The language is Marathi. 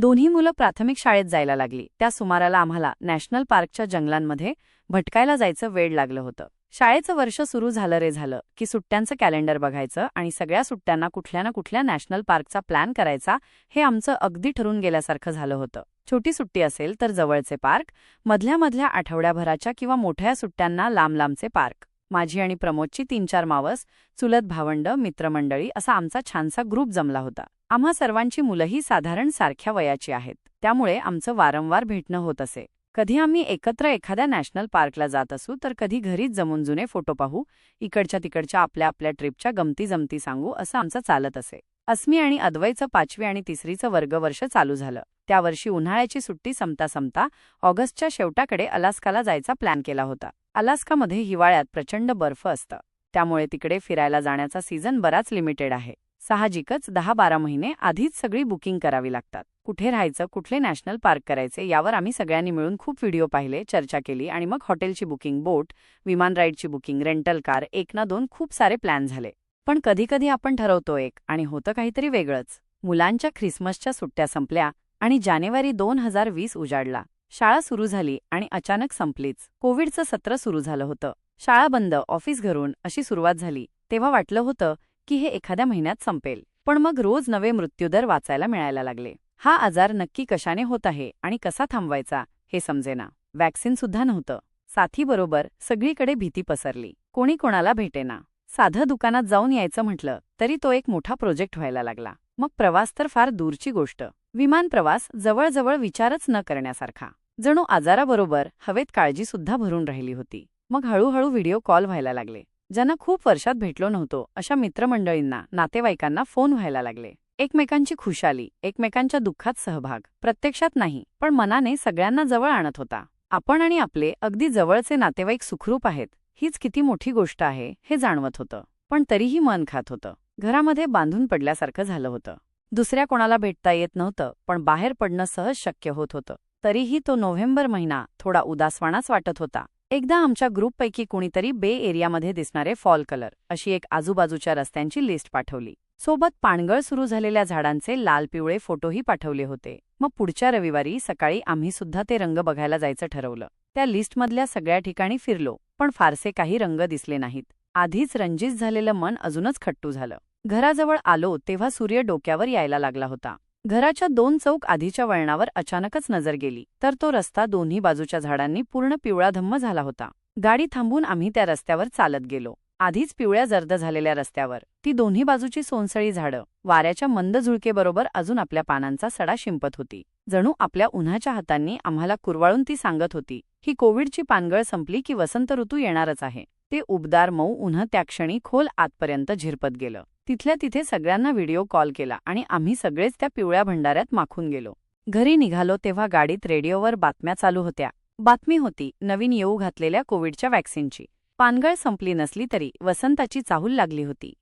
दोन्ही मुलं प्राथमिक शाळेत जायला लागली. त्या सुमाराला आम्हाला नॅशनल पार्कच्या जंगलांमध्ये भटकायला जायचं वेळ लागलं होतं. शाळेचं वर्ष सुरू झालं रे झालं की सुट्ट्यांचं कॅलेंडर बघायचं आणि सगळ्या सुट्ट्यांना कुठल्या ना कुठल्या नॅशनल पार्कचा प्लॅन करायचा हे आमचं अगदी ठरून गेल्यासारखं झालं होतं. छोटी सुट्टी असेल तर जवळचे पार्क मधल्या मधल्या आठवड्याभराच्या किंवा मोठ्या सुट्ट्यांना लांब लांबचे पार्क. माझी आणि प्रमोदची तीन चार मावस चुलत भावंड मित्रमंडळी असा आमचा छानसा ग्रुप जमला होता. आम्हा सर्वांची मुलंही साधारण सारख्या वयाची आहेत. त्यामुळे आमचं वारंवार भेटणं होत असे. कधी आम्ही एकत्र एखाद्या नॅशनल पार्कला जात असू तर कधी घरीच जमून जुने फोटो पाहू इकडच्या तिकडच्या आपल्या आपल्या ट्रिपच्या गमती जमती सांगू असं आमचं चालत असे. अस्मी आणि अद्वैचं पाचवी आणि तिसरीचं वर्गवर्ष चालू झालं. त्या वर्षी उन्हाळ्याची सुट्टी संपता संपता ऑगस्टच्या शेवटाकडे अलास्काला जायचा प्लॅन केला होता. अलास्कामध्ये हिवाळ्यात प्रचंड बर्फ असतं. त्यामुळे तिकडे फिरायला जाण्याचा सीझन बराच लिमिटेड आहे. साहजिकच दहा बारा महिने आधीच सगळी बुकिंग करावी लागतात. कुठे राहायचं कुठले नॅशनल पार्क करायचे यावर आम्ही सगळ्यांनी मिळून खूप व्हिडिओ पाहिले चर्चा केली आणि मग हॉटेलची बुकिंग बोट विमान राईडची बुकिंग रेंटल कार एक ना दोन खूप सारे प्लॅन झाले. पण कधीकधी आपण ठरवतो एक आणि होतं काहीतरी वेगळंच. मुलांच्या ख्रिसमसच्या सुट्ट्या संपल्या आणि जानेवारी दोन हजार वीस उजाडला. शाळा सुरू झाली आणि अचानक संपलीच. कोविडचं सत्र सुरू झालं होतं. शाळा बंद ऑफिस घरून अशी सुरुवात झाली. तेव्हा वाटलं होतं की हे एखाद्या महिन्यात संपेल. पण मग रोज नवे मृत्यूदर वाचायला मिळायला लागले. हा आजार नक्की कशाने होत आहे आणि कसा थांबवायचा हे समजेना. वॅक्सिन सुद्धा नव्हतं. साथीबरोबर सगळीकडे भीती पसरली. कोणी कोणाला भेटेना. साधं दुकानात जाऊन यायचं म्हटलं तरी तो एक मोठा प्रोजेक्ट व्हायला लागला. मग प्रवास तर फार दूरची गोष्ट. विमान प्रवास जवळजवळ विचारच न करण्यासारखा. जणू आजाराबरोबर हवेत काळजीसुद्धा भरून राहिली होती. मग हळूहळू व्हिडिओ कॉल व्हायला लागले. ज्यांना खूप वर्षात भेटलो नव्हतो अशा मित्रमंडळींना नातेवाईकांना फोन व्हायला लागले. एकमेकांची खुशाली एकमेकांच्या दुःखात सहभाग प्रत्यक्षात नाही पण मनाने सगळ्यांना जवळ आणत होता. आपण आणि आपले अगदी जवळचे नातेवाईक सुखरूप आहेत हीच किती मोठी गोष्ट आहे हे जाणवत होतं. पण तरीही मन खात होतं. घरामध्ये बांधून पडल्यासारखं झालं होतं. दुसऱ्या कोणाला भेटता येत नव्हतं पण बाहेर पडणं सहज शक्य होत होतं. तरीही तो नोव्हेंबर महिना थोडा उदासवाणाच वाटत होता. एकदा आमच्या ग्रुपपैकी कुणीतरी बे एरियामध्ये दिसणारे फॉल कलर अशी एक आजूबाजूच्या रस्त्यांची लिस्ट पाठवली. सोबत पाणगळ सुरू झालेल्या झाडांचे लाल पिवळे फोटोही पाठवले होते. मग पुढच्या रविवारी सकाळी आम्ही सुद्धा ते रंग बघायला जायचं ठरवलं. त्या लिस्टमधल्या सगळ्या ठिकाणी फिरलो पण फारसे काही रंग दिसले नाहीत. आधीच रंजित झालेलं मन अजूनच खट्टू झालं. घराजवळ आलो तेव्हा सूर्य डोक्यावर यायला लागला होता. घराच्या दोन चौक आधीच्या वळणावर अचानकच नजर गेली तर तो रस्ता दोन्ही बाजूच्या झाडांनी पूर्ण पिवळाधम्म झाला होता. गाडी थांबून आम्ही त्या रस्त्यावर चालत गेलो. आधीच पिवळ्या जर्द झालेल्या रस्त्यावर ती दोन्ही बाजूची सोनसळी झाडं वाऱ्याच्या मंद झुळकेबरोबर अजून आपल्या पानांचा सडा शिंपत होती. जणू आपल्या उन्हाच्या हातांनी आम्हाला कुरवाळून ती सांगत होती ही कोविडची पानगळ संपली की वसंत ऋतू येणारच आहे. ते उबदार मऊ उन्ह त्या क्षणी खोल आतपर्यंत झिरपत गेलं. तिथल्या तिथे सगळ्यांना व्हिडिओ कॉल केला आणि आम्ही सगळेच त्या पिवळ्या भंडाऱ्यात माखून गेलो. घरी निघालो तेव्हा गाडीत रेडिओवर बातम्या चालू होत्या. बातमी होती नवीन येऊ घातलेल्या कोविडच्या वॅक्सिनची पानगळ संपली नसली तरी वसंताची चाहूल लागली होती.